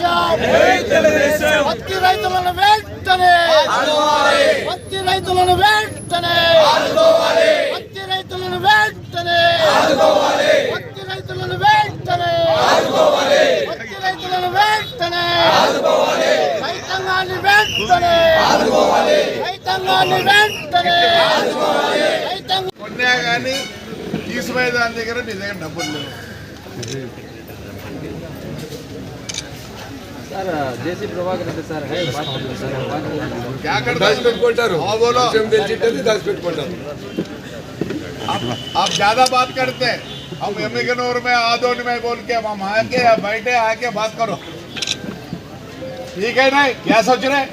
తెలుగుదేశం పత్తి రైతులను వెంటనే. పత్తి రైతులను వెంటనే. పత్తి రైతులను వెంటనే. పత్తి రైతులను వెంటనే. పత్తి రైతులను వెంటనే. రైతాంగాన్ని వెంటనే. రైతాంగాన్ని వెంటనే. రైతాంగం కొన్నా కానీ తీసుకునే దాని దగ్గర నీ దగ్గర డబ్బులు లేవు. सर जैसे प्रभाकर रहते सर है बात करते सर बात करते क्या करता है? దాచిపెట్టుకుంటారు हाँ, बोलो విషయం తెలిసింటే దాచిపెట్టుకుంటారు आप ज्यादा बात करते हैं हम एमए के नूर में आदोनी में बोल के हम आके बैठे आके बात करो ठीक है नहीं क्या सोच रहे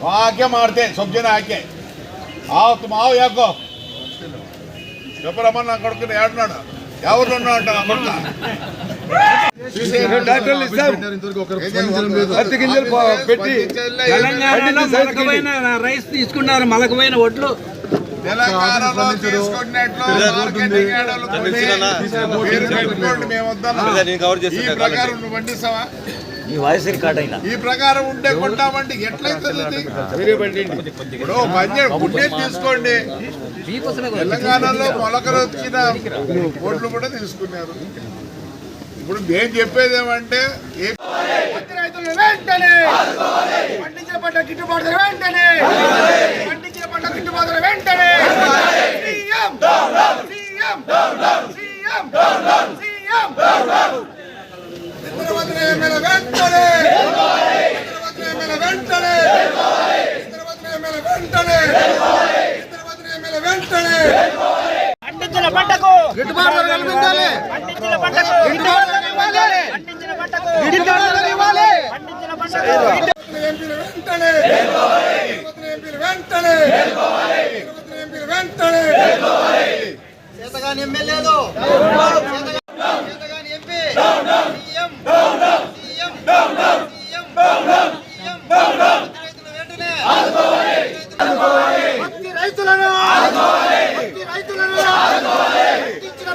वहाँ आके मारते सब जन आके आओ तुम आओ याको చెప్పరమ్మా కొడుకుని ఏడున్నాడు ఎవరు ఉన్నాడు నా కొడుక డాక్టర్లు ఇస్తాం. పత్తి గింజలు ప- పెట్టి తెలంగాణలో మలకమైన రైస్ తీసుకున్నారు. మలకమైన ఒడ్లు. తెలంగాణలో తీసుకున్నట్లు. ఈ ప్రకారం నువ్వు పండిస్తావా? ఈ వాయిస్ రికార్డ్ అయినా. ఈ ప్రకారం ఉంటే కొంటామండి. ఎట్లయితుంది? ఇప్పుడు ఉండే తీసుకోండి. తెలంగాణలో మొలకలు వచ్చిన ఓట్లు కూడా తీసుకున్నారు. ఇప్పుడు నేను చెప్పేది ఏమంటే రైతులను వెంటనే పండించిన పంట గిట్టుబాటు వెంటనే పండించిన పంట గిట్టుబాటు వెంటనే. పండించిన పంటకు గిట్టుబాటు ధర కల్పించాలి పండించిన పంటకు గిట్టుబాటు ధర ఇవ్వాలి. పండించిన పంటకు. గిట్టుబాటు ధర ఇవ్వాలి. పండించిన పంటకు. ఎంపీలు వెంటనే తిరుపతి ఎంపీలు వెంటనే తిరుపతి ఎంపీలు వెంటనే చేతగాని ఎమ్మెల్యేలు చేతగాని MP. CM. CM. CM. CM. రైతుల వెంటనే పత్తి రైతులను పత్తి రైతులను పండించిన పంటకు పంటకు పంటకు సీఎం చేతగాని సీఎం చేతగాని సీఎం చేతగాని ఎంపీ చేతగాని ఎంపీ చేతగాని ఎంపీ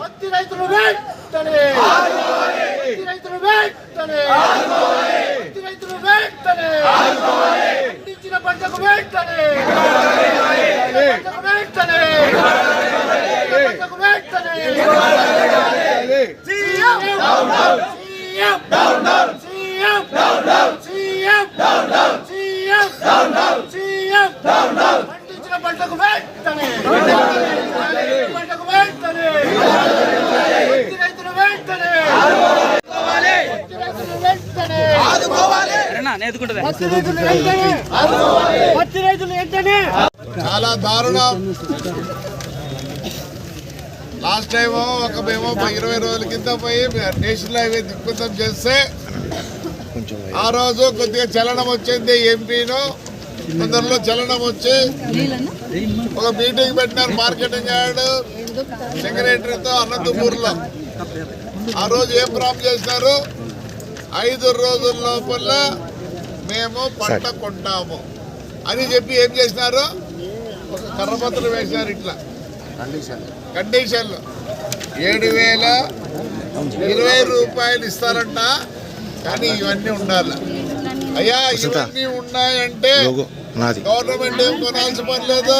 పత్తి రైతులు వెంటనే! పత్తి రైతులు వెంటనే! పత్తి రైతులు వెంటనే! పండించిన పంటకు వెంట పంటకు వెంటనే పంటకు వెంటనే CM CM CM CM CM CM పండించిన పంటకు వెంటనే పంటకు వెంటనే పత్తి రైతులు వెంటనే పత్తి రైతులు వెంటనే చాలా దారుణం. లాస్ట్ టైం ఒక మేము ఇరవై రోజుల కింద పోయి నేషనల్ హైవే దిక్కుతం చేస్తే ఆ రోజు కొద్దిగా చలనం వచ్చింది ఎంపీను కొందరిలో చలనం వచ్చి ఒక మీటింగ్ పెట్టినారు మార్కెటింగ్ యార్డ్ సెక్రటరీతో అనంతపూర్లో. ఆ రోజు ఏం ప్రాబ్లం చేసినారు? ఐదు రోజుల లోపల మేము పంట కొంటాము. అని చెప్పి ఏం చేసినారు? ఒక కర్రపత్రం వేసినారు ఇట్లా. కండిషన్లు. ఏడు వేల ఇరవై రూపాయలు ఇస్తారంట. కానీ ఇవన్నీ ఉండాలి. అయ్యా ఇవన్నీ ఉన్నాయంటే గవర్నమెంట్ ఏం కొనాల్సిన పని లేదు?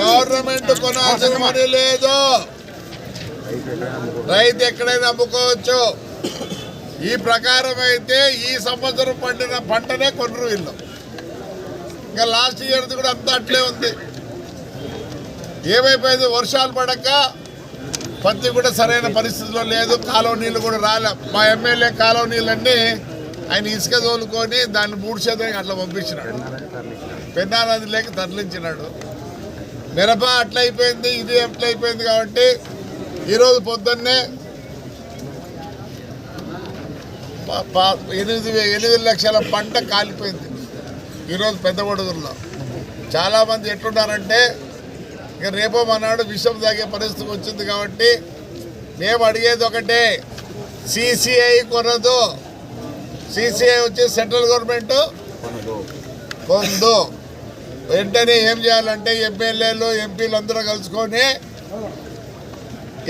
గవర్నమెంట్ కొనాల్సిన పని లేదు. రైతు ఎక్కడైనా అమ్ముకోవచ్చు. ఈ ప్రకారం అయితే ఈ సంవత్సరం పండిన పంటనే కొనరు వీళ్ళు. ఇంకా లాస్ట్ ఇయర్ది కూడా అంతా అట్లే ఉంది. ఏమైపోయింది? వర్షాలు పడక పత్తి కూడా సరైన పరిస్థితిలో లేదు. కాలువ నీళ్ళు కూడా రాలే. మా ఎమ్మెల్యే కాలువ నీళ్ళన్నీ ఆయన ఇసుక తోలుకొని దాన్ని మూడుసేదానికి అట్లా పంపించినాడు. పెన్నా లేక తరలించినాడు. మిరప అట్లయిపోయింది ఇది అట్లయిపోయింది కాబట్టి ఈరోజు పొద్దున్నే ఎనిమిది ఎనిమిది లక్షల పంట కాలిపోయింది. ఈరోజు పెద్ద కొడుగుల్లో చాలామంది ఎట్లున్నారంటే ఇక రేపో మనాడు విషం తాగే పరిస్థితి వచ్చింది కాబట్టి మేము అడిగేది ఒకటే సిసిఐ కొనదు. సిసిఐ వచ్చి సెంట్రల్ గవర్నమెంట్ కొందు వెంటనే ఏం చేయాలంటే ఎమ్మెల్యేలు ఎంపీలు అందరూ కలుసుకొని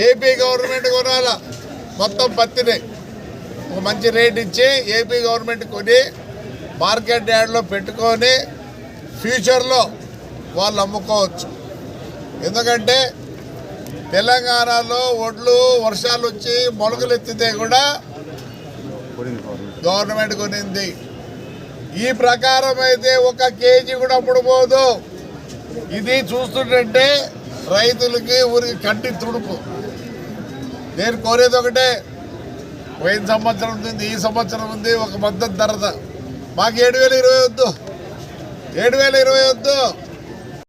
ఏపీ గవర్నమెంట్ కొనాల? మొత్తం పత్తిని. ఒక మంచి రేట్ ఇచ్చి ఏపీ గవర్నమెంట్ కొని మార్కెట్ యార్డ్లో పెట్టుకొని ఫ్యూచర్లో వాళ్ళు అమ్ముకోవచ్చు. ఎందుకంటే తెలంగాణలో ఒడ్లు వర్షాలు వచ్చి మొలకలు ఎత్తితే కూడా గవర్నమెంట్ కొనింది. ఈ ప్రకారం అయితే ఒక కేజీ కూడా అమ్ముడుపోదు. ఇది చూస్తుంటే రైతులకి ఊరికి కంటి తుడుపు. నేను కోరేది ఒకటే పోయిన సంవత్సరం ఉంది ఈ సంవత్సరం ఉంది ఒక మద్దతు ధర మాకు ఏడు వేల ఇరవై వద్దు. ఏడు వేల ఇరవై వద్దు.